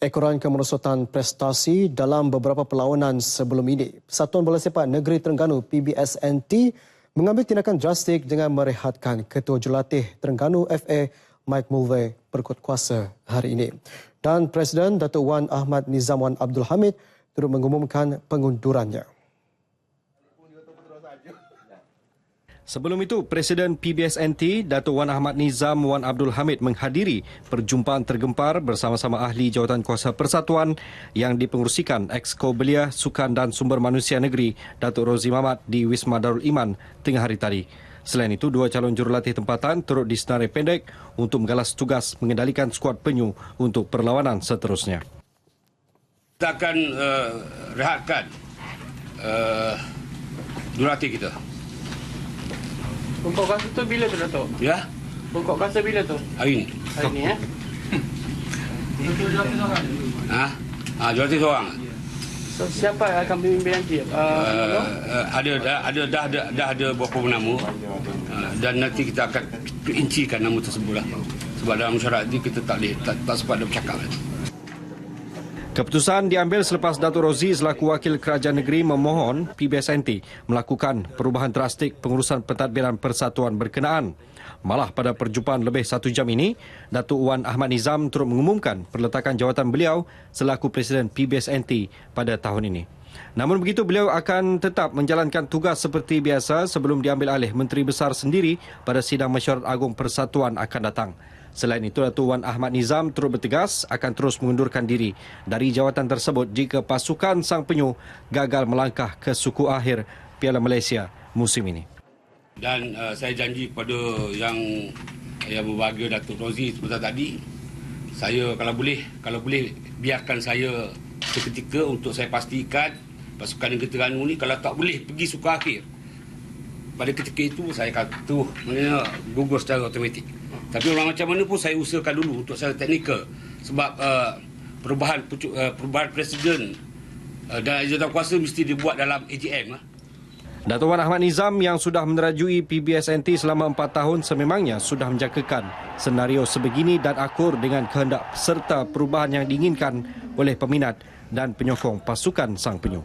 Ekoran kemerosotan prestasi dalam beberapa perlawanan sebelum ini. Persatuan Bola Sepak Negeri Terengganu PBSNT mengambil tindakan drastik dengan merehatkan Ketua Jurulatih Terengganu FA Mike Mulvey berkuat kuasa hari ini. Dan Presiden Datuk Wan Ahmad Nizam Wan Abdul Hamid turut mengumumkan pengundurannya. Sebelum itu, Presiden PBSNT Datuk Wan Ahmad Nizam Wan Abdul Hamid menghadiri perjumpaan tergempar bersama-sama ahli jawatan kuasa persatuan yang dipengurusikan Exco Belia Sukan dan Sumber Manusia Negeri Datuk Rozi Mamat di Wisma Darul Iman tengah hari tadi. Selain itu, dua calon jurulatih tempatan turut disenarai pendek untuk menggalas tugas mengendalikan skuad penyu untuk perlawanan seterusnya. Kita akan uh, rehatkan uh, jurulatih kita. Pokok kasa tu bila tu Datuk? Ya, Pokok kasa bila tu? hari ini. Hari ni ya? Ha? Ha, jurulatih seorang. So siapa yang akan memimpin nanti? Uh, Uh, uh, ada dah ada dah ada dah ada beberapa nama uh, dan nanti kita akan incikan nama tersebut lah. Sebab dalam syarat ni kita tak boleh tak, tak sempat dah bercakap. Keputusan diambil selepas Datuk Rozi selaku wakil kerajaan negeri memohon PBSNT melakukan perubahan drastik pengurusan pentadbiran persatuan berkenaan. Malah pada perjumpaan lebih satu jam ini, Datuk Wan Ahmad Nizam turut mengumumkan perletakan jawatan beliau selaku Presiden PBSNT pada tahun ini. Namun begitu, beliau akan tetap menjalankan tugas seperti biasa sebelum diambil alih Menteri Besar sendiri pada sidang mesyuarat agung persatuan akan datang. Selain itu, Datuk Wan Ahmad Nizam turut bertegas akan terus mengundurkan diri dari jawatan tersebut jika pasukan Sang Penyu gagal melangkah ke suku akhir Piala Malaysia musim ini. Dan uh, saya janji kepada yang yang berbahagia Datuk Rozi sebentar tadi, saya kalau boleh kalau boleh biarkan saya seketika untuk saya pastikan pasukan Negeri Terengganu ni kalau tak boleh pergi suku akhir pada ketika itu saya tu maknanya gugur secara automatik. Tapi orang macam mana pun saya usahakan dulu untuk secara teknikal sebab uh, perubahan pucuk, uh, perubahan presiden uh, dan jawatan mesti dibuat dalam AGM lah. Datuk Wan Ahmad Nizam yang sudah menerajui PBSNT selama empat tahun sememangnya sudah menjangkakan senario sebegini dan akur dengan kehendak serta perubahan yang diinginkan oleh peminat dan penyokong pasukan Sang Penyu.